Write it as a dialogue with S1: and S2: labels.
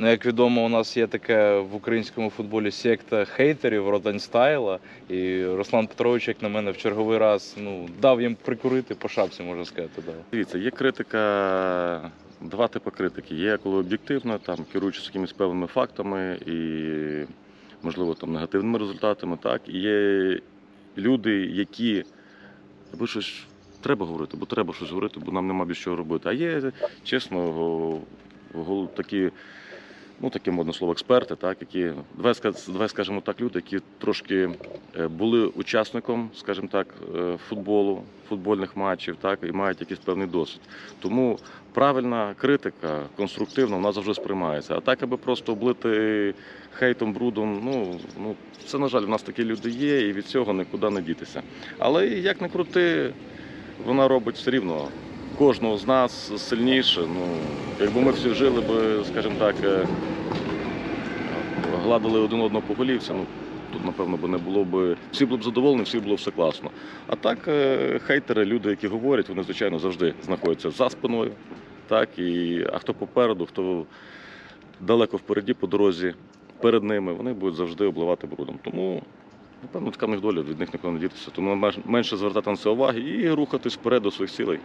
S1: Ну, як відомо, у нас є таке в українському футболі секта хейтерів Ротанстайла. І Руслан Петрович, як на мене, в черговий раз ну, дав їм прикурити по шапці, можна сказати. Да.
S2: Дивіться, є критика, два типи критики. Є коли об'єктивно, там керуючись якимись певними фактами і, можливо, там негативними результатами. Так, і є люди, які аби щось треба говорити, бо треба щось говорити, бо нам нема більш чого робити. А є, чесно, такі. Ну, таке модне слово експерти, так, які, давай, скажемо так, люди, які трошки е, були учасником, скажімо так, е, футболу, футбольних матчів, так, і мають якийсь певний досвід. Тому правильна критика, конструктивна, вона завжди сприймається. А так, аби просто облити хейтом, брудом, ну, ну це, на жаль, в нас такі люди є, і від цього нікуди не дітися. Але як не крути, вона робить все рівно. Кожного з нас сильніше. Ну, якби ми всі жили би, скажімо так, е, гладили один одного по голівці, ну тут, напевно, би не було б. Всі були б задоволені, всі було все класно. А так, е, хейтери, люди, які говорять, вони, звичайно, завжди знаходяться за спиною. Так, і, а хто попереду, хто далеко впереді по дорозі перед ними, вони будуть завжди обливати брудом. Тому, напевно, така в них доля, від них ніколи не дітися. Тому менше звертати на це уваги і рухатись вперед до своїх цілей.